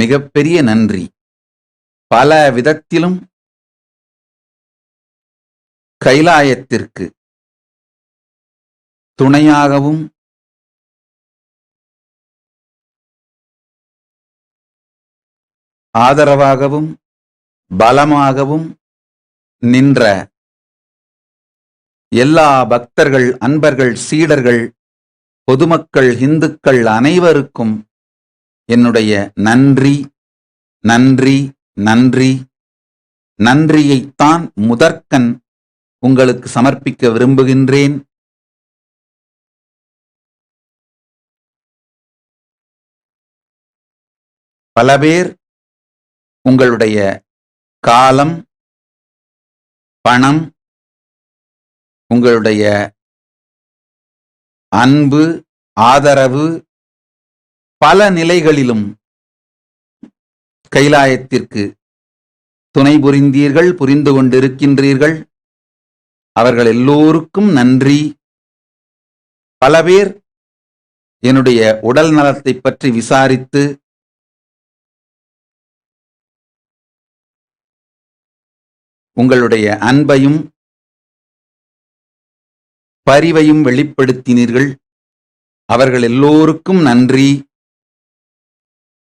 மிகப்பெரிய நன்றி. பல விதத்திலும் கைலாயத்திற்கு துணையாகவும் ஆதரவாகவும் பலமாகவும் நின்ற எல்லா பக்தர்கள் அன்பர்கள் சீடர்கள் பொதுமக்கள் இந்துக்கள் அனைவருக்கும் என்னுடைய நன்றி நன்றி நன்றி. நன்றியைத்தான் முதற்கண் உங்களுக்கு சமர்ப்பிக்க விரும்புகின்றேன். பல பேர் உங்களுடைய காலம் பணம் உங்களுடைய அன்பு ஆதரவு பல நிலைகளிலும் கைலாயத்திற்கு துணை புரிந்தீர்கள் புரிந்து கொண்டிருக்கின்றீர்கள். அவர்கள் எல்லோருக்கும் நன்றி. பல பேர் என்னுடைய உடல் நலத்தை பற்றி விசாரித்து உங்களுடைய அன்பையும் பரிவையும் வெளிப்படுத்தினீர்கள். அவர்கள் எல்லோருக்கும் நன்றி.